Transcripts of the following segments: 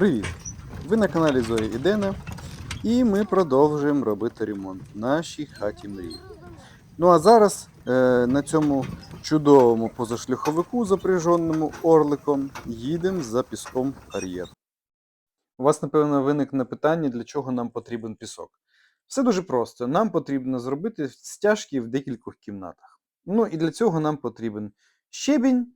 Привіт! Ви на каналі Зорі і Дена, і ми продовжуємо робити ремонт в нашій хаті мрії. Ну а зараз е, на цьому чудовому позашляховику, запряженому орликом, їдемо за піском в кар'єр. У вас, напевно, виникне питання, для чого нам потрібен пісок. Все дуже просто. Нам потрібно зробити стяжки в декількох кімнатах. Ну і для цього нам потрібен щебінь,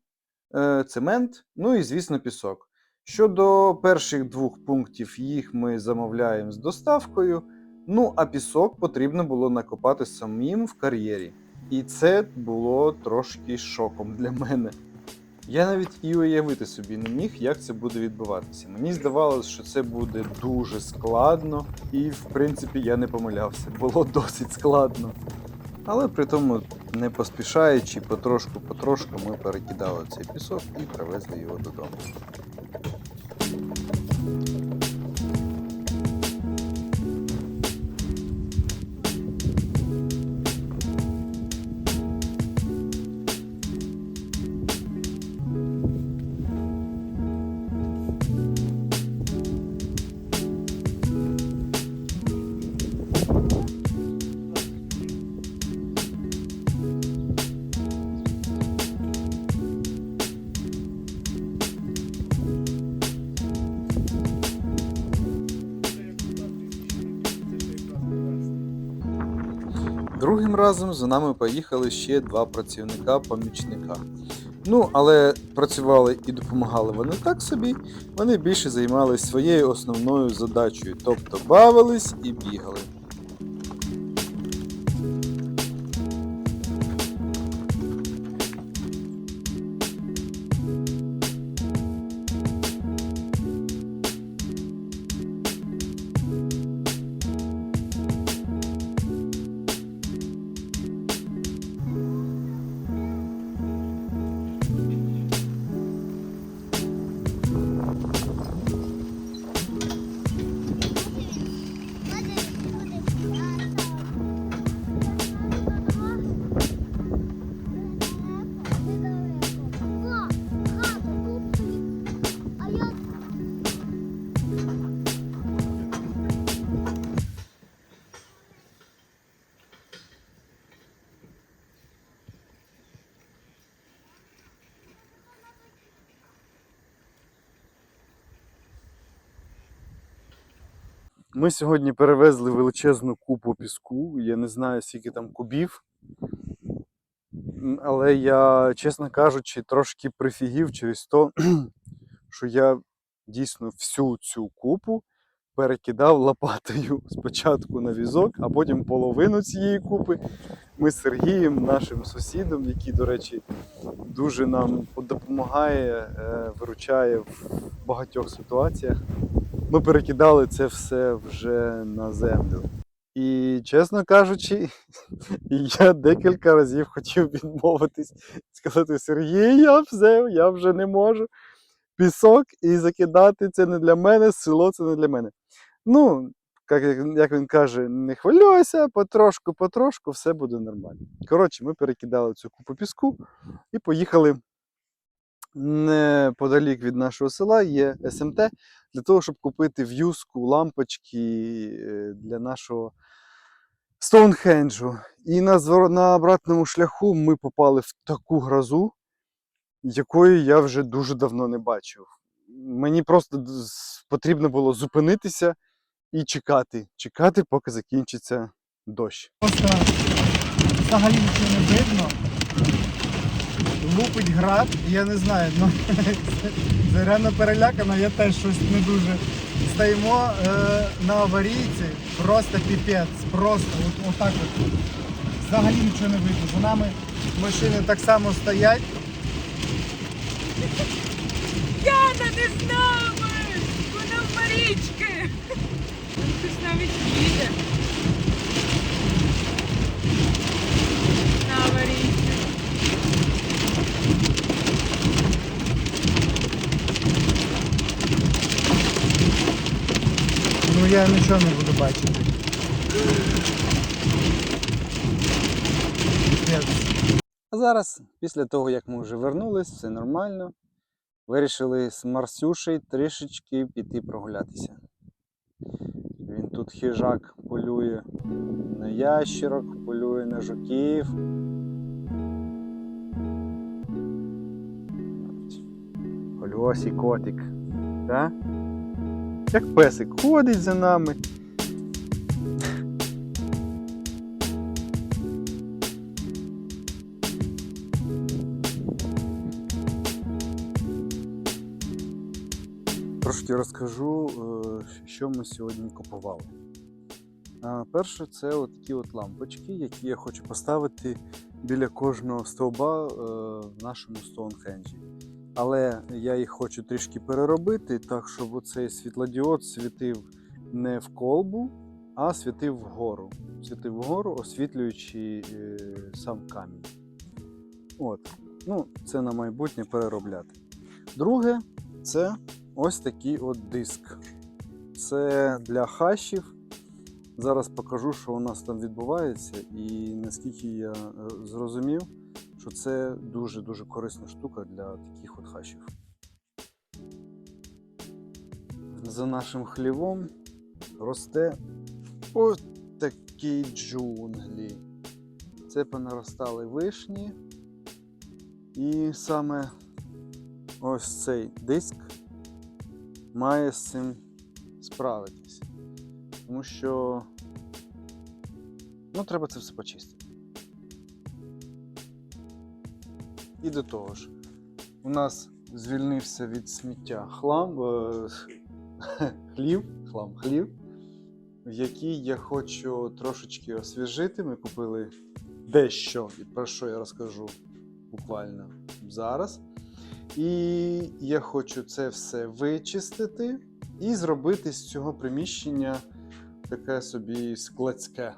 е, цемент, ну і, звісно, пісок. Щодо перших двох пунктів, їх ми замовляємо з доставкою. Ну, а пісок потрібно було накопати самим в кар'єрі. І це було трошки шоком для мене. Я навіть і уявити собі не міг, як це буде відбуватися. Мені здавалося, що це буде дуже складно, і в принципі я не помилявся. Було досить складно. Але при тому, не поспішаючи, потрошку-потрошку ми перекидали цей пісок і привезли його додому. Другим разом за нами поїхали ще два працівника-помічника. Ну, але працювали і допомагали вони так собі, вони більше займалися своєю основною задачею, тобто бавились і бігали. Ми сьогодні перевезли величезну купу піску. Я не знаю, скільки там кубів. Але я, чесно кажучи, трошки прифігів через те, що я дійсно всю цю купу перекидав лопатою спочатку на візок, а потім половину цієї купи. Ми з Сергієм, нашим сусідом, який, до речі, дуже нам допомагає, е, виручає в багатьох ситуаціях ми перекидали це все вже на землю. І, чесно кажучи, я декілька разів хотів відмовитись, сказати Сергій, я все, я вже не можу. Пісок і закидати це не для мене, село це не для мене. Ну, як, він каже, не хвилюйся, потрошку, потрошку, все буде нормально. Коротше, ми перекидали цю купу піску і поїхали неподалік від нашого села є СМТ для того, щоб купити в'юзку, лампочки е, для нашого Стоунхенджу. І на, на обратному шляху ми попали в таку грозу, якої я вже дуже давно не бачив. Мені просто потрібно було зупинитися і чекати. Чекати, поки закінчиться дощ. Просто взагалі нічого не видно. Лупить град, я не знаю, ну Заряна перелякана, я теж щось не дуже. Стоїмо е, на аварійці, просто піпець, просто от, отак от. Взагалі нічого не видно. За нами машини так само стоять. Яна не з нами! Вона в Марічки! Хтось навіть їде. На аварійці. Ну я нічого не буду бачити. А зараз, після того, як ми вже вернулись, все нормально. Вирішили з Марсюшею трішечки піти прогулятися. Він тут хижак полює на ящерок, полює на жуків. Ось і котик. Так? Як песик ходить за нами. Трошки розкажу, е, що ми сьогодні купували. Перше, це от такі от лампочки, які я хочу поставити біля кожного стовба е, в нашому Стоунхенджі. Але я їх хочу трішки переробити, так щоб оцей світлодіод світив не в колбу, а світив вгору. Світив вгору, освітлюючи е, сам камінь. От. Ну, це на майбутнє переробляти. Друге, це ось такий от диск. Це для хащів. Зараз покажу, що у нас там відбувається, і наскільки я е, зрозумів, що це дуже-дуже корисна штука для таких от хащів. За нашим хлівом росте ось такі джунглі. Це понаростали вишні. І саме ось цей диск має з цим справитись. Тому що ну, треба це все почистити. І до того ж, у нас звільнився від сміття хлам, е, хлів, хлам, хлів, який я хочу трошечки освіжити. Ми купили дещо, і про що я розкажу буквально зараз. І я хочу це все вичистити і зробити з цього приміщення таке собі складське.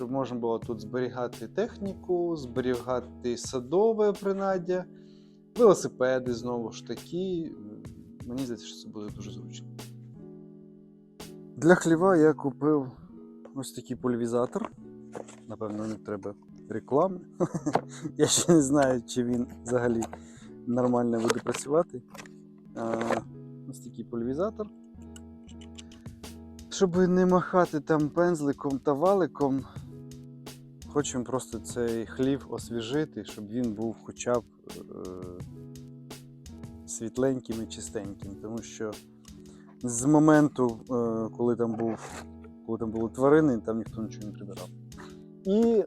Щоб можна було тут зберігати техніку, зберігати садове принаддя, велосипеди знову ж таки. Мені здається, що це буде дуже зручно. Для хліва я купив ось такий пульвізатор. Напевно, не треба реклами. Я ще не знаю, чи він взагалі нормально буде працювати. Ось такий пульвізатор. Щоб не махати там пензликом та валиком, хочемо просто цей хлів освіжити, щоб він був хоча б е- світленьким і чистеньким. Тому що з моменту, е- коли там був, коли там були тварини, там ніхто нічого не прибирав. І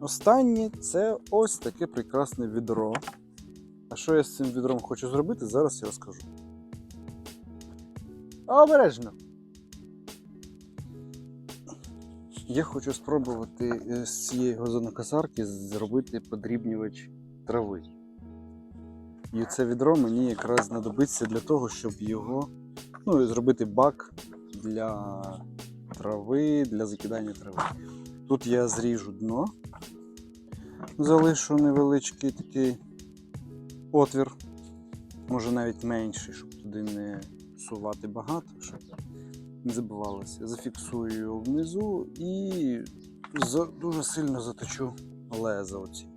останнє це ось таке прекрасне відро. А що я з цим відром хочу зробити, зараз я розкажу. Обережно! Я хочу спробувати е, з цієї газонокосарки зробити подрібнювач трави. І це відро мені якраз знадобиться для того, щоб його ну, зробити бак для трави, для закидання трави. Тут я зріжу дно, залишу невеличкий такий отвір, може навіть менший, щоб туди не сувати багато, щоб не забивалося. Зафіксую його внизу і дуже сильно заточу леза оці.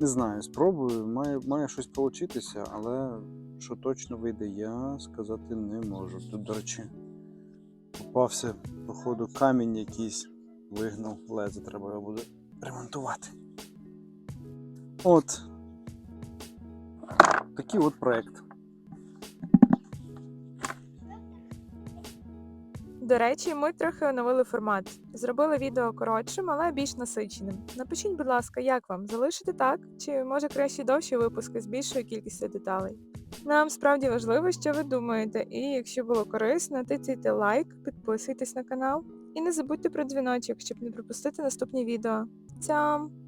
Не знаю, спробую, має, має щось получитися, але що точно вийде, я сказати не можу. Тут, до речі, попався, походу, камінь якийсь, вигнав лезо, треба його буде ремонтувати. От. Такий от проект. До речі, ми трохи оновили формат. Зробили відео коротшим, але більш насиченим. Напишіть, будь ласка, як вам залишити так, чи може краще довші випуски з більшою кількістю деталей. Нам справді важливо, що ви думаєте, і якщо було корисно, тицяйте лайк, підписуйтесь на канал і не забудьте про дзвіночок, щоб не пропустити наступні відео. Цям!